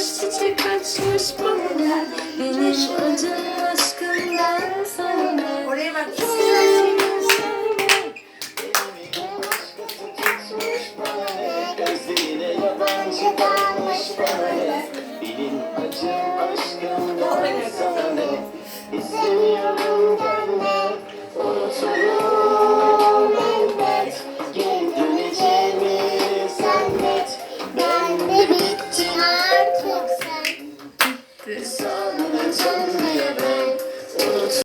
doğmuş çiçek açmış bana. Benim acım aşkımdan sana. Oraya bak. Yabancı kalmış bana Attention,